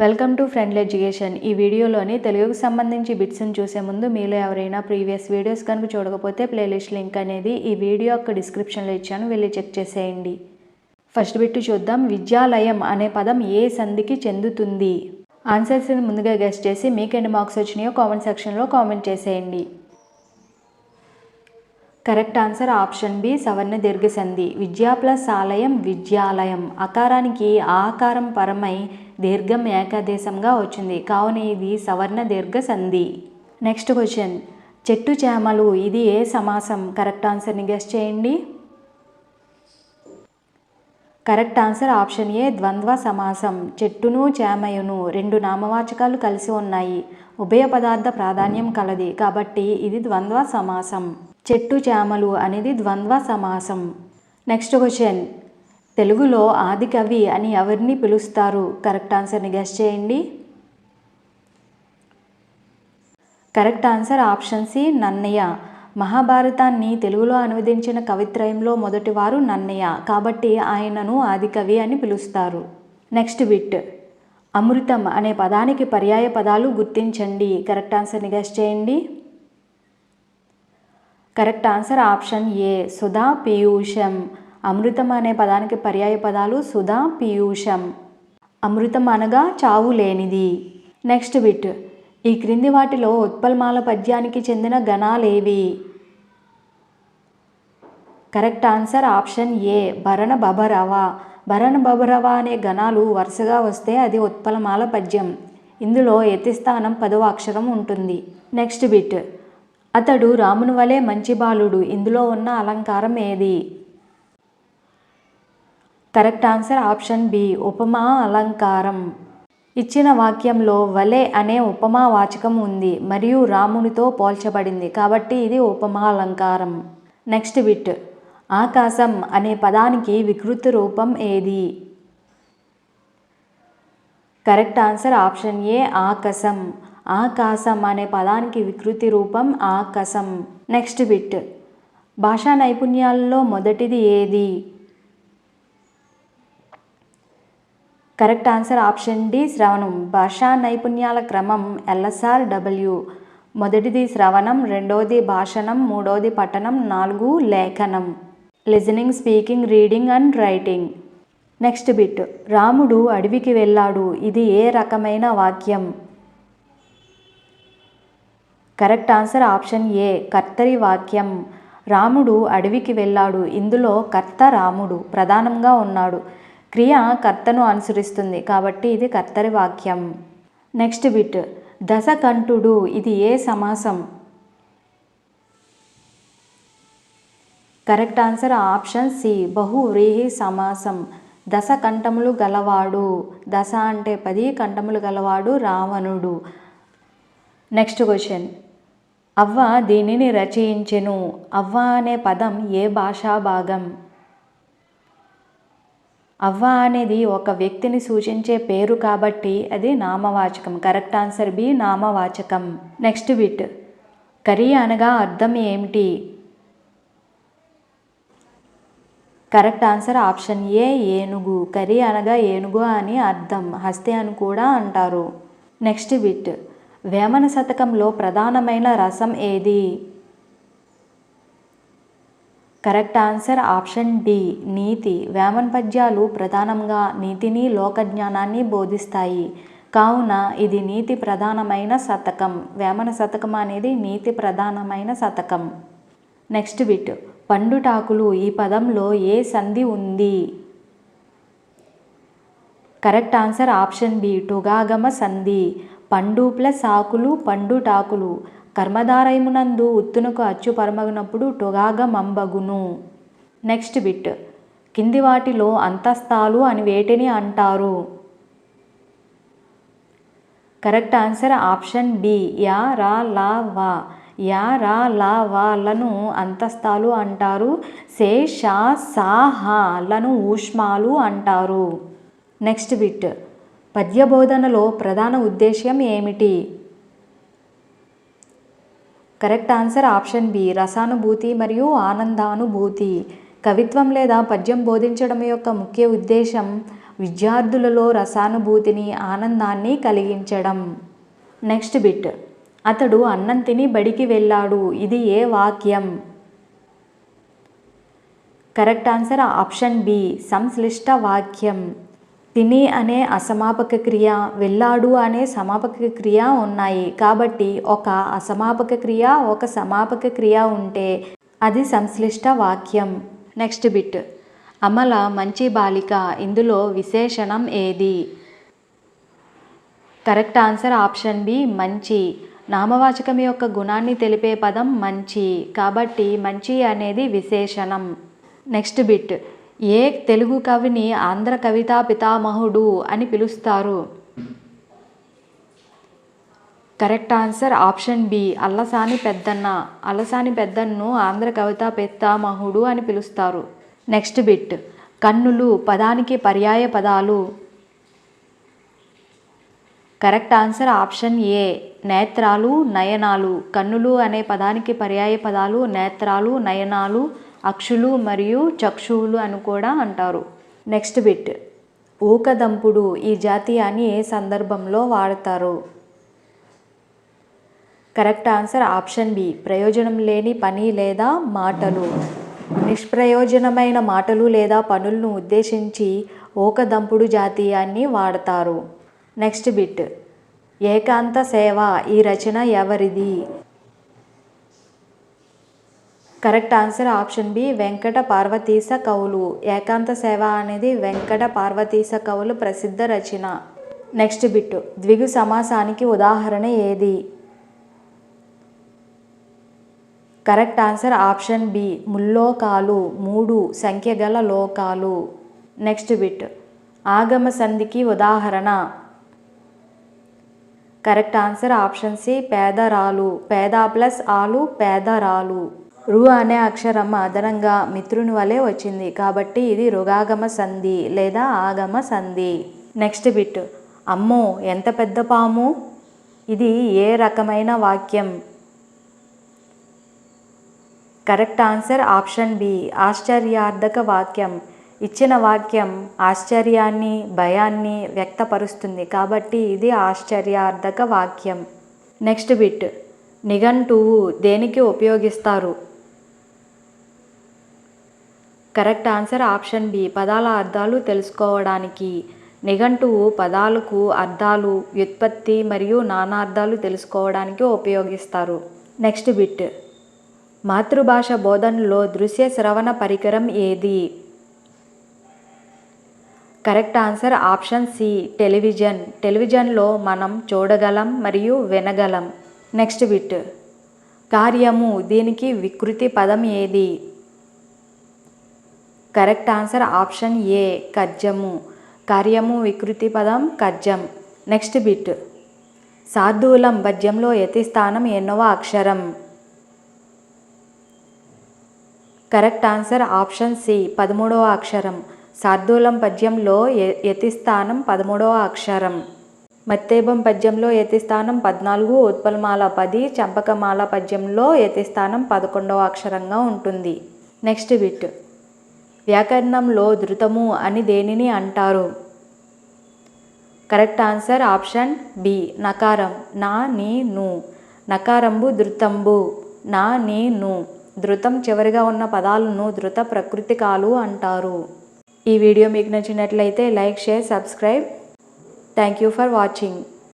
Welcome to friendly education. ఈ వీడియోలోని తెలుగుకు సంబంధించి బిట్స్ని చూసే ముందు మీలో ఎవరైనా ప్రీవియస్ వీడియోస్ కనుక చూడకపోతే ప్లేలిస్ట్ లింక్ అనేది ఈ వీడియో యొక్క డిస్క్రిప్షన్లో ఇచ్చాను. వెళ్ళి చెక్ చేసేయండి. ఫస్ట్ బిట్ చూద్దాం. విద్యాలయం అనే పదం ఏ సంధికి చెందుతుంది? ఆన్సర్స్ని ముందుగా గెస్ట్ చేసి మీకు ఎన్ని మార్క్స్ వచ్చినాయో కామెంట్ సెక్షన్లో కామెంట్ చేసేయండి. కరెక్ట్ ఆన్సర్ ఆప్షన్ బి సవర్ణ దీర్ఘ సంధి విద్యా ప్లస్ ఆలయం విద్యాలయం. అకారానికి ఆకారం పరమై దీర్ఘం ఏకాదేశంగా వచ్చింది. కావున ఇది సవర్ణ దీర్ఘ సంధి. నెక్స్ట్ క్వశ్చన్ చెట్టు చేమలు ఇది ఏ సమాసం? కరెక్ట్ ఆన్సర్ని గెస్ట్ చేయండి. కరెక్ట్ ఆన్సర్ ఆప్షన్ ఏ ద్వంద్వ సమాసం. చెట్టును చేమయును రెండు నామవాచకాలు కలిసి ఉన్నాయి. ఉభయ పదార్థ ప్రాధాన్యం కలది. కాబట్టి ఇది ద్వంద్వ సమాసం. చెట్టు చేమలు అనేది ద్వంద్వ సమాసం. నెక్స్ట్ క్వశ్చన్ తెలుగులో ఆది కవి అని ఎవరిని పిలుస్తారు? కరెక్ట్ ఆన్సర్ని గెస్ చేయండి. Correct answer option C Nannaya. మహాభారతాన్ని తెలుగులో అనువదించిన కవిత్రయంలో మొదటివారు నన్నయ్య. కాబట్టి ఆయనను ఆదికవి అని పిలుస్తారు. Next bit. అమృతం అనే పదానికి పర్యాయ పదాలు గుర్తించండి. కరెక్ట్ ఆన్సర్ని గెస్ చేయండి. కరెక్ట్ ఆన్సర్ ఆప్షన్ ఏ సుధా పీయూషం. అమృతం అనే పదానికి పర్యాయ పదాలు సుధా పీయూషం. అమృతం అనగా చావు లేనిది. Next bit. ఈ క్రింది వాటిలో ఉత్పల్మాల పద్యానికి చెందిన గణాలేవి కరెక్ట్ ఆన్సర్ ఆప్షన్ ఏ. భరణ బభరవ. భరణ బభరవ అనే గణాలు వరుసగా వస్తే అది ఉత్పలమాల పద్యం. ఇందులో యతిస్థానం పదవ అక్షరం ఉంటుంది. Next bit. అతడు రాముని వలె మంచి బాలుడు. ఇందులో ఉన్న అలంకారం ఏది? కరెక్ట్ ఆన్సర్ ఆప్షన్ బి ఉపమా అలంకారం. ఇచ్చిన వాక్యంలో వలె అనే ఉపమా వాచకం ఉంది మరియు రామునితో పోల్చబడింది కాబట్టి ఇది ఉపమా అలంకారం. నెక్స్ట్ బిట్ ఆకాశం అనే పదానికి వికృతి రూపం ఏది? కరెక్ట్ ఆన్సర్ ఆప్షన్ ఏ ఆకాశం. ఆకాశం అనే పదానికి వికృతి రూపం ఆకాశం. నెక్స్ట్ బిట్ భాషా నైపుణ్యాలలో మొదటిది ఏది? కరెక్ట్ ఆన్సర్ ఆప్షన్ డి శ్రవణం. భాషా నైపుణ్యాల క్రమం ఎల్ఎస్ఆర్ డబ్ల్యూ. మొదటిది శ్రవణం రెండవది భాషణం మూడవది పఠనం నాలుగు లేఖనం. Listening speaking reading and writing. Next bit. రాముడు అడవికి వెళ్ళాడు. ఇది ఏ రకమైన వాక్యం? కరెక్ట్ ఆన్సర్ ఆప్షన్ ఏ కర్తరి వాక్యం. రాముడు అడవికి వెళ్ళాడు. ఇందులో కర్త రాముడు ప్రధానంగా ఉన్నాడు. క్రియ కర్తను అనుసరిస్తుంది. కాబట్టి ఇది కర్తరి వాక్యం. Next bit. దశకంఠుడు ఇది ఏ సమాసం? Correct answer option C. బహువ్రీహి సమాసం. దశ కంఠములు గలవాడు. దశ అంటే పది కంఠములు గలవాడు రావణుడు. Next question. అవ్వ దీనిని రచయించెను అవ్వ అనే పదం ఏ భాషా భాగం అవ్వ అనేది ఒక వ్యక్తిని సూచించే పేరు కాబట్టి అది నామవాచకం. కరెక్ట్ ఆన్సర్ బి నామవాచకం. Next bit. కరీ అనగా అర్థం ఏమిటి? కరెక్ట్ ఆన్సర్ ఆప్షన్ ఏ ఏనుగు. కరీ అనగా ఏనుగు అని అర్థం. హస్తి అని కూడా అంటారు. Next bit. వేమన శతకంలో ప్రధానమైన రసం ఏది? కరెక్ట్ ఆన్సర్ ఆప్షన్ డి నీతి. వేమన్ పద్యాలు ప్రధానంగా నీతిని లోకజ్ఞానాన్ని బోధిస్తాయి. కావున ఇది నీతి ప్రధానమైన శతకం. వేమన శతకం అనేది నీతి ప్రధానమైన శతకం. Next bit. పండుటాకులు ఈ పదంలో ఏ సంధి ఉంది? కరెక్ట్ ఆన్సర్ ఆప్షన్ బి టుగాగమ సంధి. పండు ప్లస్ ఆకులు పండుటాకులు. కర్మధారయమునందు ఉత్తునకు అచ్చు పరమగినప్పుడు టొగాగమంబగును నెక్స్ట్ బిట్. కింది వాటిలో అంతస్తాలు అని వేటిని అంటారు? Correct answer option B. Yeah రా లా వా. యా రా లా వాలను అంతస్తాలు అంటారు. సే షా సా హాలను ఊష్మాలు అంటారు. Next bit. పద్యబోధనలో ప్రధాన ఉద్దేశ్యం ఏమిటి? కరెక్ట్ ఆన్సర్ ఆప్షన్ బి రసానుభూతి మరియు ఆనందానుభూతి. కవిత్వం లేదా పద్యం బోధించడం యొక్క ముఖ్య ఉద్దేశం విద్యార్థులలో రసానుభూతిని ఆనందాన్ని కలిగించడం. Next bit. అతడు అన్నం తిని బడికి వెళ్ళాడు. ఇది ఏ వాక్యం? కరెక్ట్ ఆన్సర్ ఆప్షన్ బి సంశ్లిష్ట వాక్యం. తిని అనే అసమాపక క్రియ వెళ్ళాడు అనే సమాపక క్రియ ఉన్నాయి. కాబట్టి ఒక అసమాపక క్రియ ఒక సమాపక క్రియ ఉంటే అది సంశ్లిష్ట వాక్యం. Next bit. అమల మంచి బాలిక ఇందులో విశేషణం ఏది? కరెక్ట్ ఆన్సర్ ఆప్షన్ బి మంచి. నామవాచకం యొక్క గుణాన్ని తెలిపే పదం మంచి. కాబట్టి మంచి అనేది విశేషణం. Next bit. ఏ తెలుగు కవిని ఆంధ్ర కవితా పితామహుడు అని పిలుస్తారు? Correct answer option B Allasani Peddana. Allasani పెద్దన్ను Andhra కవితా పితామహుడు అని పిలుస్తారు. Next bit. కన్నులు పదానికి పర్యాయ పదాలు. కరెక్ట్ ఆన్సర్ ఆప్షన్ ఏ నేత్రాలు నయనాలు. కన్నులు అనే పదానికి పర్యాయ పదాలు నేత్రాలు నయనాలు. అక్షులు మరియు చక్షువులు అని కూడా అంటారు. Next bit. ఊకదంపుడు ఈ జాతీయాన్ని ఏ సందర్భంలో వాడతారు? Correct answer option B. ప్రయోజనం లేని పని లేదా మాటలు. నిష్ప్రయోజనమైన మాటలు లేదా పనులను ఉద్దేశించి ఓకదంపుడు జాతీయాన్ని వాడతారు. Next bit. ఏకాంత సేవ ఈ రచన ఎవరిది? Correct answer option B Venkata Parvateesa కవులు. ఏకాంత సేవ అనేది వెంకట పార్వతీశ కవులు ప్రసిద్ధ రచన. Next bit. ద్విగు సమాసానికి ఉదాహరణ ఏది? Correct answer option B. ముల్లోకాలు. మూడు సంఖ్య గల లోకాలు. Next bit. ఆగమ సంధికి ఉదాహరణ. Correct answer option C. పేదరాలు. పేద ప్లస్ ఆలు పేదరాలు. రు అనే అక్షరం అదనంగా మిత్రుని వలె వచ్చింది. కాబట్టి ఇది రుగాగమ సంధి లేదా ఆగమ సంధి. నెక్స్ట్ బిట్ అమ్మో ఎంత పెద్ద పాము? ఇది ఏ రకమైన వాక్యం? Correct answer option B. ఆశ్చర్యార్థక వాక్యం. ఇచ్చిన వాక్యం ఆశ్చర్యాన్ని భయాన్ని వ్యక్తపరుస్తుంది. కాబట్టి ఇది ఆశ్చర్యార్థక వాక్యం. Next bit. నిఘంటువు దేనికి ఉపయోగిస్తారు? Correct answer option B. పదాల అర్థాలు తెలుసుకోవడానికి నిఘంటువు పదాలకు అర్థాలు వ్యుత్పత్తి మరియు నానార్థాలు తెలుసుకోవడానికి ఉపయోగిస్తారు. Next bit. మాతృభాష బోధనలో దృశ్య శ్రవణ పరికరం ఏది? Correct answer option C. Television. టెలివిజన్లో మనం చూడగలం మరియు వినగలం. Next bit. కార్యము. దీనికి వికృతి పదం ఏది? కరెక్ట్ ఆన్సర్ ఆప్షన్ ఏ కజ్జము కార్యము వికృతి పదం కజ్జం నెక్స్ట్ బిట్. సాధూలం పద్యంలో యతి స్థానం ఎన్నవ అక్షరం? కరెక్ట్ ఆన్సర్ ఆప్షన్ సి పదమూడవ అక్షరం. సార్దూలం పద్యంలో య- యతి స్థానం పదమూడవ అక్షరం. మత్తేబం పద్యంలో యతిస్థానం పద్నాలుగు ఉత్పలమాల పది చంపకమాల పద్యంలో యతిస్థానం పదకొండవ అక్షరంగా ఉంటుంది. Next bit. వ్యాకరణంలో ధృతము అని దేనిని అంటారు? కరెక్ట్ ఆన్సర్ ఆప్షన్ బి నకారం. నా నీ ను. నకారంబు ధృతంబు నా నీ ను. ధృతం చివరిగా ఉన్న పదాలను ధృత ప్రకృతికాలు అంటారు. ఈ వీడియో మీకు నచ్చినట్లయితే like share subscribe. Thank you for watching.